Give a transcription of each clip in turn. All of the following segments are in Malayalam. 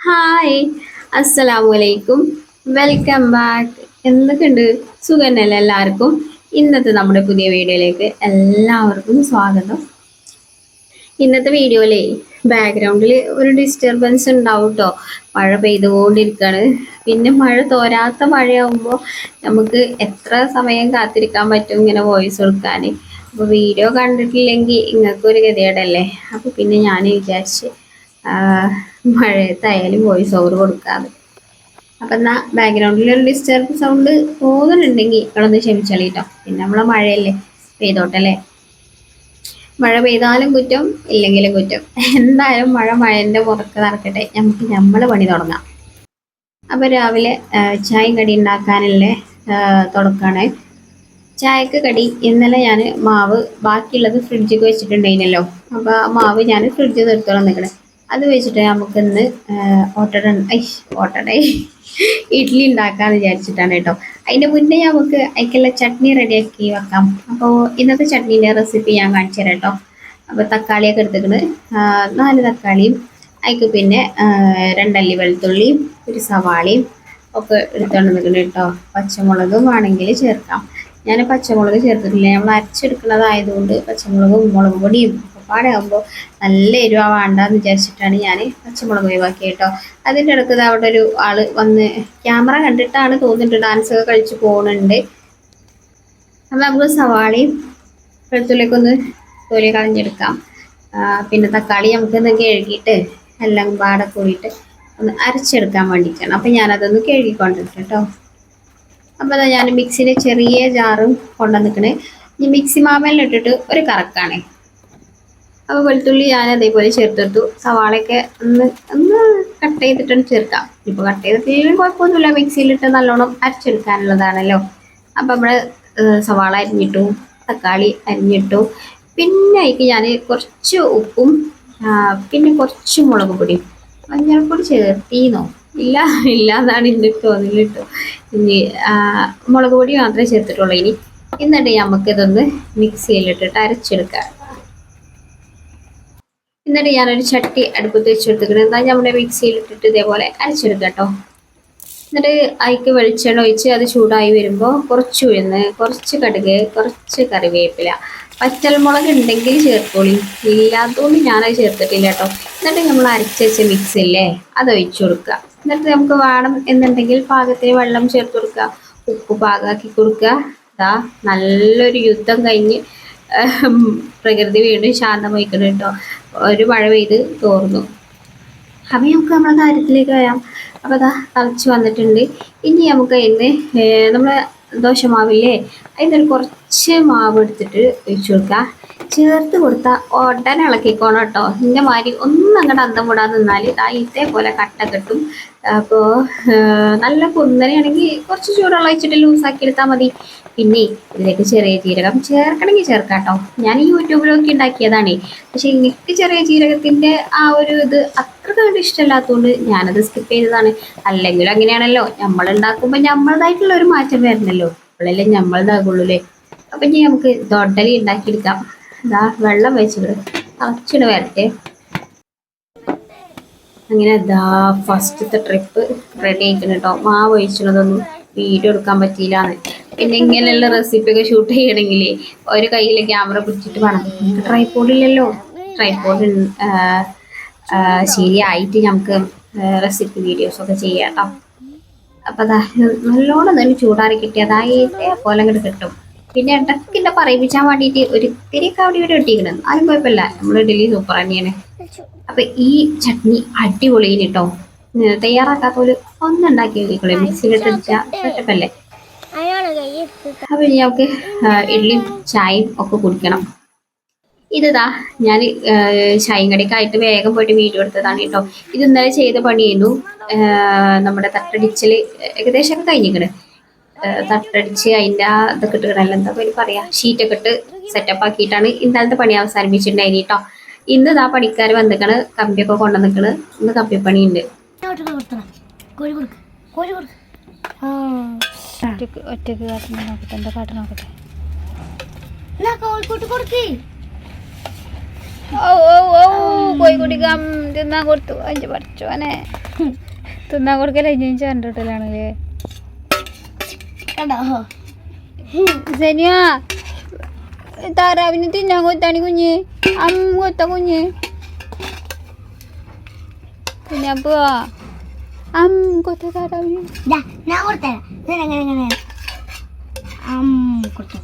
ഹായ് അസ്സലാമു അലൈക്കും വെൽക്കം ബാക്ക് എന്തൊക്കെയുണ്ട്? സുഖന്നല്ല എല്ലാവർക്കും? ഇന്നത്തെ നമ്മുടെ പുതിയ വീഡിയോയിലേക്ക് എല്ലാവർക്കും സ്വാഗതം. ഇന്നത്തെ വീഡിയോയിലേ ബാക്ക്ഗ്രൗണ്ടിൽ ഒരു ഡിസ്റ്റർബൻസ് ഉണ്ടാവും കേട്ടോ മഴ പെയ്തുകൊണ്ടിരിക്കുകയാണ് പിന്നെ മഴ തോരാത്ത മഴയാകുമ്പോൾ നമുക്ക് എത്ര സമയം കാത്തിരിക്കാൻ പറ്റും ഇങ്ങനെ വോയിസ് കൊടുക്കാൻ അപ്പോൾ വീഡിയോ കണ്ടിട്ടില്ലെങ്കിൽ ഇങ്ങൾക്കൊരു ഗതികേടല്ലേ? അപ്പോൾ പിന്നെ ഞാൻ വിചാരിച്ച് മഴയത്തായാലും വോയിസ് ഓവർ കൊടുക്കാതെ. അപ്പം എന്നാൽ ബാക്ക്ഗ്രൗണ്ടിലൊരു ഡിസ്റ്റർബ് സൗണ്ട് തോന്നുന്നുണ്ടെങ്കിൽ നിങ്ങളൊന്ന് ക്ഷമിച്ചാളി കേട്ടോ പിന്നെ നമ്മളെ മഴയല്ലേ പെയ്തോട്ടല്ലേ? മഴ പെയ്താലും കുറ്റം ഇല്ലെങ്കിലും കുറ്റം. എന്തായാലും മഴ മഴന്റെ പുറത്ത് നടക്കട്ടെ. നമുക്ക് നമ്മൾ പണി തുടങ്ങാം. അപ്പോൾ രാവിലെ ചായയും കടി ഉണ്ടാക്കാനുള്ള തുടക്കമാണ് ചായക്ക് കടി ഇന്നലെ ഞാൻ മാവ് ബാക്കിയുള്ളത് ഫ്രിഡ്ജിൽ വെച്ചിട്ടുണ്ടായിരുന്നല്ലോ. അപ്പോൾ ആ മാവ് ഞാൻ ഫ്രിഡ്ജിൽ നിർത്തോളം നിൽക്കണേ അത് വെച്ചിട്ട് നമുക്ക് ഇന്ന് ഓട്ടട ഓട്ടട ഇഡ്ഡലി ഉണ്ടാക്കാന്ന് വിചാരിച്ചിട്ടാണ് കേട്ടോ. അതിന്റെ മുന്നേ നമുക്ക് അതിക്കുള്ള ചട്നി റെഡിയാക്കി വെക്കാം. അപ്പോൾ ഇന്നത്തെ ചട്നീന്റെ റെസിപ്പി ഞാൻ കാണിച്ചു തരാം കേട്ടോ. അപ്പോൾ തക്കാളിയൊക്കെ എടുത്തിട്ട് നാല് തക്കാളിയും അതിക്ക് പിന്നെ രണ്ടല്ലി വെളുത്തുള്ളിയും ഒരു സവാളയും ഒക്കെ എടുത്തോണ്ട് നിൽക്കണം കേട്ടോ. പച്ചമുളകും വേണമെങ്കിൽ ചേർക്കാം. ഞാൻ പച്ചമുളക് ചേർത്തിട്ടില്ല. നമ്മൾ അരച്ചെടുക്കുന്നതായതുകൊണ്ട് പച്ചമുളകും മുളക് പൊടിയും ഒക്കെ ആകുമ്പോൾ നല്ല എരിവ വേണ്ടെന്ന് വിചാരിച്ചിട്ടാണ് ഞാൻ പച്ചമുളക് ഒഴിവാക്കി കേട്ടോ. അതിന്റെ അടുത്ത് അവിടെ ഒരു ആൾ വന്ന് ക്യാമറ കണ്ടിട്ടാണ് തോന്നിട്ട് ഡാൻസ് ഒക്കെ കളിച്ച് പോകുന്നുണ്ട് അപ്പം നമുക്ക് സവാളയും വെളുത്തുള്ളിലേക്കൊന്ന് തൊലി കളഞ്ഞെടുക്കാം. പിന്നെ തക്കാളി നമുക്കൊന്ന് കഴുകിയിട്ട് എല്ലാം പാടെ കൂടിയിട്ട് ഒന്ന് അരച്ചെടുക്കാൻ വേണ്ടിയിട്ടാണ്. അപ്പം ഞാനതൊന്ന് കഴുകിക്കൊണ്ടിട്ട് കേട്ടോ. അപ്പോൾ അതാ ഞാൻ മിക്സിയിൽ ചെറിയ ജാറും കൊണ്ടുവന്നിക്കണേ. ഈ മിക്സി മാമലിലിട്ടിട്ട് ഒരു കറക്കാണ്. അപ്പോൾ വെളുത്തുള്ളി ഞാൻ അതേപോലെ ചേർത്തെടുത്തു. സവാളയൊക്കെ ഒന്ന് ഒന്ന് കട്ട് ചെയ്തിട്ടാണ് ചേർക്കാം. ഇപ്പോൾ കട്ട് ചെയ്തിട്ടില്ലെങ്കിലും കുഴപ്പമൊന്നുമില്ല. മിക്സിയിലിട്ട് നല്ലോണം അരച്ചെടുക്കാനുള്ളതാണല്ലോ. അപ്പോൾ നമ്മൾ സവാള അരിഞ്ഞിട്ടു തക്കാളി അരിഞ്ഞിട്ടു പിന്നെ അതിക്ക് ഞാൻ കുറച്ച് ഉപ്പും പിന്നെ കുറച്ച് മുളക് പൊടിയും മഞ്ഞൾപ്പൊടി ചേർത്തീന്നോ? ഇല്ല ഇല്ല എന്നാണ് എന്റെ തോന്നൽ ഇനി മുളക് പൊടി മാത്രമേ ചേർത്തിട്ടുള്ളൂ ഇനി. എന്നിട്ട് നമുക്കിതൊന്ന് മിക്സിയിലിട്ടിട്ട് അരച്ചെടുക്കാം. എന്നിട്ട് ഞാനൊരു ചട്ടി അടുപ്പത്ത് വെച്ചെടുത്തിട്ട് എന്താ നമ്മുടെ മിക്സിയിലിട്ടിട്ട് ഇതേപോലെ അരച്ചെടുക്കാം കേട്ടോ. എന്നിട്ട് അതിക്ക് വെളിച്ചെണ്ണ ഒഴിച്ച് അത് ചൂടായി വരുമ്പോൾ കുറച്ച് ഉഴുന്ന് കുറച്ച് കടുക് കുറച്ച് കറിവേപ്പില പച്ചൽമുളക് ഉണ്ടെങ്കിൽ ചേർത്തോളി. ഇല്ലാത്തതുകൊണ്ട് ഞാനത് ചേർത്തിട്ടില്ല കേട്ടോ. എന്നിട്ട് നമ്മൾ അരച്ച് വെച്ച മിക്സ് ഇല്ലേ അത് ഒഴിച്ചു കൊടുക്കുക. എന്നിട്ട് നമുക്ക് വേണം എന്നുണ്ടെങ്കിൽ പാകത്തിന് വെള്ളം ചേർത്ത് കൊടുക്കുക. ഉപ്പ് പാകാക്കി കൊടുക്കുക. അതാ നല്ലൊരു യുദ്ധം കഴിഞ്ഞ് പ്രകൃതി വീണ്ടും ശാന്തമായിക്കണം കേട്ടോ ഒരു മഴ പെയ്ത് തോർന്നു. അപ്പം നമുക്ക് നമ്മളെ കാര്യത്തിലേക്ക് വരാം. അപ്പോൾ അതാ തളച്ച് വന്നിട്ടുണ്ട്. ഇനി നമുക്ക് അതിന് നമ്മൾ ദോശമാവില്ലേ അതിനൊരു കുറച്ച് മാവ് എടുത്തിട്ട് ഒഴിച്ചു കൊടുക്കുക ചേർത്ത് കൊടുത്താൽ ഉടനെ ഇളക്കിക്കോണം കേട്ടോ. ഇതിന്റെ മാതിരി ഒന്നും അങ്ങോട്ട് അന്തം കൂടാതെ നിന്നാൽ ഇതാ ഇതേപോലെ കട്ട കിട്ടും. അപ്പോൾ നല്ല കുന്നനെയാണെങ്കിൽ കുറച്ച് ചൂടുവെള്ളം വെച്ചിട്ട് ലൂസാക്കി എടുത്താൽ മതി. പിന്നെ ഇതിലേക്ക് ചെറിയ ജീരകം ചേർക്കണമെങ്കിൽ ചേർക്കാം കേട്ടോ. ഞാൻ യൂട്യൂബിലൊക്കെ ഉണ്ടാക്കിയതാണ്. പക്ഷെ എനിക്ക് ചെറിയ ജീരകത്തിന്റെ ആ ഒരു ഇത് അത്ര കണ്ട് ഇഷ്ടമല്ലാത്തതുകൊണ്ട് ഞാനത് സ്കിപ്പ് ചെയ്തതാണ്. അല്ലെങ്കിൽ അങ്ങനെയാണല്ലോ നമ്മൾ ഉണ്ടാക്കുമ്പോൾ നമ്മളതായിട്ടുള്ള ഒരു മാറ്റം വരണല്ലോ. അപ്പോഴല്ലേ നമ്മളിതാകുള്ളൂ അല്ലേ? അപ്പൊ ഇനി നമുക്ക് ദൊഡലി ഉണ്ടാക്കിയെടുക്കാം. ഇതാ വെള്ളം വെച്ചിട്ട് തിളച്ചിട്ട് വരട്ടെ. അങ്ങനെ ദാ ഫസ്റ്റത്തെ ട്രിപ്പ് റെഡി ആയിക്കണം കേട്ടോ. മാവ് ഒഴിച്ചതൊന്നും വീഡിയോ എടുക്കാൻ പറ്റിയില്ലാന്ന്. പിന്നെ ഇങ്ങനെയുള്ള റെസിപ്പി ഒക്കെ ഷൂട്ട് ചെയ്യണമെങ്കിൽ ഒരു കയ്യിൽ ക്യാമറ പിടിച്ചിട്ട് വേണം. നമുക്ക് ട്രൈപോഡ് ഇല്ലല്ലോ. ട്രൈപോഡ് ശരിയായിട്ട് നമുക്ക് റെസിപ്പി വീഡിയോസ് ഒക്കെ ചെയ്യാം കേട്ടോ അപ്പൊ അതാ നല്ലോണം തന്നെ ചൂടാറി കിട്ടി അതായത് പോലെ അങ്ങോട്ട് കിട്ടും. പിന്നെ ഇടക്കിന്റെ പറയിപ്പിച്ചാൻ വേണ്ടിയിട്ട് ഒരു ഇത്തിരിയൊക്കെ അവിടെ ഇവിടെ ഇട്ടിരിക്കണം ആരും കുഴപ്പമില്ല. നമ്മൾ ഇഡലി സൂപ്പർ തന്നെയാണ്. അപ്പൊ ഈ ചട്നി അടിപൊളിയാണ് കേട്ടോ തയ്യാറാക്കാത്തോൽ ഒന്നുണ്ടാക്കി നോക്കിക്കോളെ മിക്സിയിലിട്ട് അടിച്ചാൽ സെറ്റപ്പല്ലേ അപ്പൊ ഇനി ആ, ഇഡ്ഡലിയും ചായയും ഒക്കെ കുടിക്കണം. ഇതാ ഞാൻ ചായയും കടിക്കായിട്ട് വേഗം പോയിട്ട് വീഡിയോ എടുത്തതാണ് കേട്ടോ. ഇത് ഇന്നലെ ചെയ്ത പണിയായിരുന്നു. ആ, നമ്മുടെ തട്ടടിച്ചൽ ഏകദേശം കഴിഞ്ഞിക്കണ്. ആ, തട്ടടിച്ച് അതിന്റെ ആ ഇതൊക്കെ ഇട്ടുകിടല്ല എന്താ പേര് പറയാ? ഷീറ്റൊക്കെ ഇട്ട് സെറ്റപ്പ് ആക്കിയിട്ടാണ് ഇന്നലത്തെ പണി അവസാനിപ്പിച്ചിട്ടുണ്ടായിരുന്നു കേട്ടോ. ഇന്ന് ഇതാ പണിക്കാർ വന്നിക്കണ് കമ്പിയൊക്കെ കൊണ്ടുവന്നിക്കണ്. ഇന്ന് കമ്പിപ്പണിയുണ്ട്. കോഴി കൊടുക്ക്. കോഴി കൊടുക്ക്. ഒറ്റയ്ക്ക് ഒറ്റയ്ക്ക് കാട്ടണം നോക്കട്ടെ. എന്താ കാട്ടണം നോക്കട്ടെ. ഓ ഓ ഓ കോഴിക്കുട്ടിക്ക് തിന്നാൻ കൊടുത്തു. അഞ്ച് പഠിച്ചോനെ തിന്നാൻ കൊടുക്കല അഞ്ചഞ്ച് കണ്ടിട്ടില്ലാണല്ലേ കണ്ടോ? സനിയ താറാവിന് തിന്നാൻ കൊടുത്താണ് കുഞ്ഞ്. അമ്മ കൊടുത്ത കുഞ്ഞ്. പിന്നെ പോവാ. ഞാൻ കൊടുത്തരാം ഇങ്ങനെ ഇങ്ങനെ അം കൊടുത്തു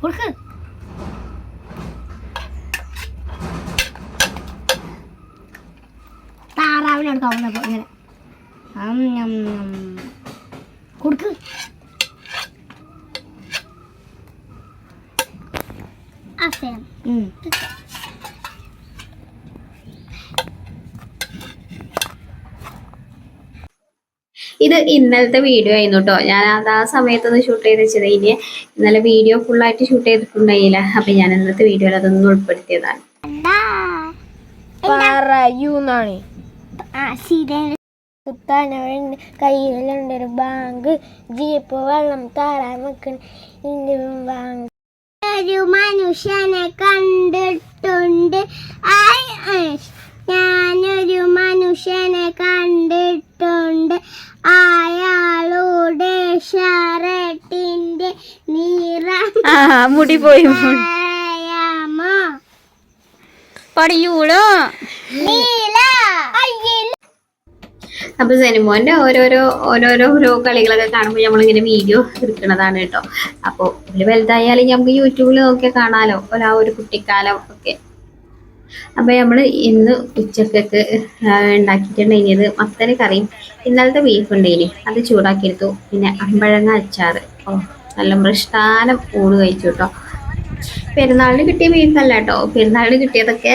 കൊടുക്ക് താറാവിനോട് കവന്നപ്പോ ഇങ്ങനെ അം ഞം ഞം. കൊടുക്ക് ഉം. ഇത് ഇന്നലത്തെ വീഡിയോ ആയിരുന്നു കേട്ടോ ഞാൻ അത് ആ സമയത്തൊന്ന് ഷൂട്ട് ചെയ്ത് വെച്ചത്. ഇനി ഇന്നലെ വീഡിയോ ഫുള്ളായിട്ട് ഷൂട്ട് ചെയ്തിട്ടുണ്ടായില്ല. അപ്പൊ ഞാൻ ഇന്നത്തെ വീഡിയോയിൽ അതൊന്നും ഉൾപ്പെടുത്തിയതാണ്. പറയൂന്നാണ്. ആ ഒരു ബാങ്ക്. ജീപ്പ് വെള്ളം താറാൻ വെക്കണ ബാങ്ക്. ഒരു മനുഷ്യനെ കണ്ടിട്ടുണ്ട്. ആയ് ആഷ്. ഞാനൊരു മനുഷ്യനെ കണ്ടിട്ടുണ്ട്. അയാളുടെ ഷർട്ടിന്റെ നീറം ആ മുടി പോയി പടിയൂളോ? അപ്പൊ സെനിമോന്റെ ഓരോരോ ഓരോരോ ഓരോ കളികളൊക്കെ കാണുമ്പോൾ നമ്മളിങ്ങനെ വീഡിയോ എടുക്കുന്നതാണ് കേട്ടോ. അപ്പോൾ വലുതായാലും നമുക്ക് യൂട്യൂബിൽ നോക്കിയാൽ കാണാലോ. ഒരാ ആ ഒരു കുട്ടിക്കാലം ഒക്കെ. അപ്പൊ നമ്മൾ ഇന്ന് ഉച്ചക്കൊക്കെ ഉണ്ടാക്കിയിട്ടുണ്ടെങ്കിൽ മത്തന് കറിയും ഇന്നലത്തെ ബീഫ് ഉണ്ടായിന് അത് ചൂടാക്കിയെടുത്തു. പിന്നെ അമ്പഴങ്ങ അച്ചാർ ഓ നല്ല മൃഷ്ടാനം ഊണ് കഴിച്ചു കേട്ടോ പെരുന്നാളിന് കിട്ടിയ ബീഫല്ല കേട്ടോ പെരുന്നാളിന് കിട്ടിയതൊക്കെ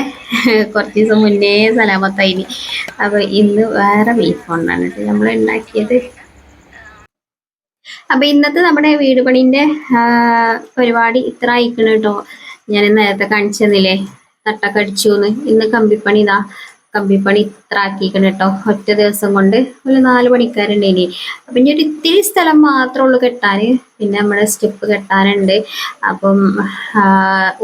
കുറച്ച് ദിവസം മുന്നേ സലാമത്തായിനി. അപ്പോൾ ഇന്ന് വേറെ ബീഫ് കൊണ്ടാണ് കേട്ടോ നമ്മൾ ഉണ്ടാക്കിയത്. അപ്പൊ ഇന്നത്തെ നമ്മുടെ വീട് പരിപാടി ഇത്ര ആയിക്കണം കേട്ടോ ഞാൻ നേരത്തെ കാണിച്ചു തന്നില്ലേ? തട്ടൊക്കെ അടിച്ചു ഇന്ന് കമ്പിപ്പണി ഇതാ കമ്പിപ്പണി ഇത്ര ആക്കിക്കണം കേട്ടോ. ഒറ്റ ദിവസം കൊണ്ട് ഒരു നാല് പണിക്കാരുണ്ട് ഇനി. അപ്പൊ ഇനി ഒരു ഇത്തിരി സ്ഥലം മാത്രമേ ഉള്ളൂ കെട്ടാന്. പിന്നെ നമ്മുടെ സ്റ്റെപ്പ് കെട്ടാനുണ്ട്. അപ്പം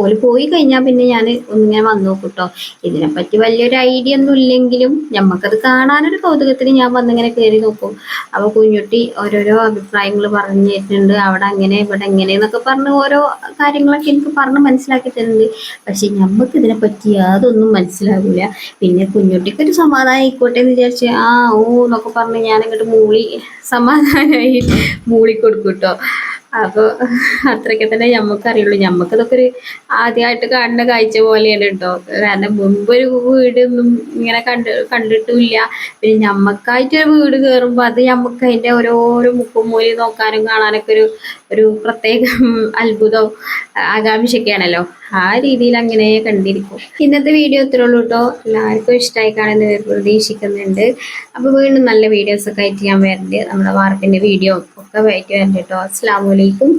ഓൽ പോയി കഴിഞ്ഞാൽ പിന്നെ ഞാൻ ഒന്നിങ്ങനെ വന്നു നോക്കും കേട്ടോ ഇതിനെപ്പറ്റി വലിയൊരു ഐഡിയ ഒന്നും ഇല്ലെങ്കിലും ഞമ്മക്കത് കാണാനൊരു കൗതുകത്തിന് ഞാൻ വന്നിങ്ങനെ കയറി നോക്കും. അപ്പൊ കുഞ്ഞുട്ടി ഓരോരോ അഭിപ്രായങ്ങൾ പറഞ്ഞു തരുന്നുണ്ട്. അവിടെ അങ്ങനെ ഇവിടെ എങ്ങനെ എന്നൊക്കെ പറഞ്ഞ് ഓരോ കാര്യങ്ങളൊക്കെ എനിക്ക് പറഞ്ഞ് മനസ്സിലാക്കി തരുന്നുണ്ട്. പക്ഷെ ഞമ്മക്ക് ഇതിനെപ്പറ്റി യാതൊന്നും മനസ്സിലാകൂല പിന്നെ കുഞ്ഞുട്ടിക്ക് ഒരു സമാധാനം ആയിക്കോട്ടെ എന്ന് വിചാരിച്ച് ആ ഓ എന്നൊക്കെ പറഞ്ഞ് ഞാൻ അങ്ങോട്ട് മൂളി സമാധാനമായി മൂളി കൊടുക്കും കേട്ടോ അപ്പൊ അത്രയ്ക്ക് തന്നെ ഞമ്മക്ക് അറിയുള്ളൂ ഞമ്മക്ക് ഇതൊക്കെ ഒരു ആദ്യമായിട്ട് കാണുന്ന കാഴ്ച പോലെയാണ് കേട്ടോ കാരണം മുമ്പ് ഒരു വീടൊന്നും ഇങ്ങനെ കണ്ട് കണ്ടിട്ടുമില്ല. പിന്നെ ഞമ്മക്കായിട്ട് ഒരു വീട് കയറുമ്പോൾ അത് ഞമ്മക്ക് അതിന്റെ ഓരോരോ മുക്കും മൂലി നോക്കാനും കാണാനൊക്കെ ഒരു ഒരു പ്രത്യേക അത്ഭുതവും ആകാംക്ഷയൊക്കെയാണല്ലോ. ആ രീതിയിൽ അങ്ങനെ കണ്ടിരിക്കും. ഇന്നത്തെ വീഡിയോ ഇത്രേ ഉള്ളൂ കേട്ടോ എല്ലാവർക്കും ഇഷ്ടമായി കാണുന്ന പ്രതീക്ഷിക്കുന്നുണ്ട്. അപ്പോൾ വീണ്ടും നല്ല വീഡിയോസൊക്കെ ആയിട്ട് ഞാൻ വരുന്നുണ്ട് നമ്മുടെ വാർപ്പിന്റെ വീഡിയോ ഒക്കെ ആയിട്ട് വരുന്നുണ്ട് കേട്ടോ അസ്സാം വലൈക്കും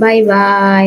ബൈ ബൈ.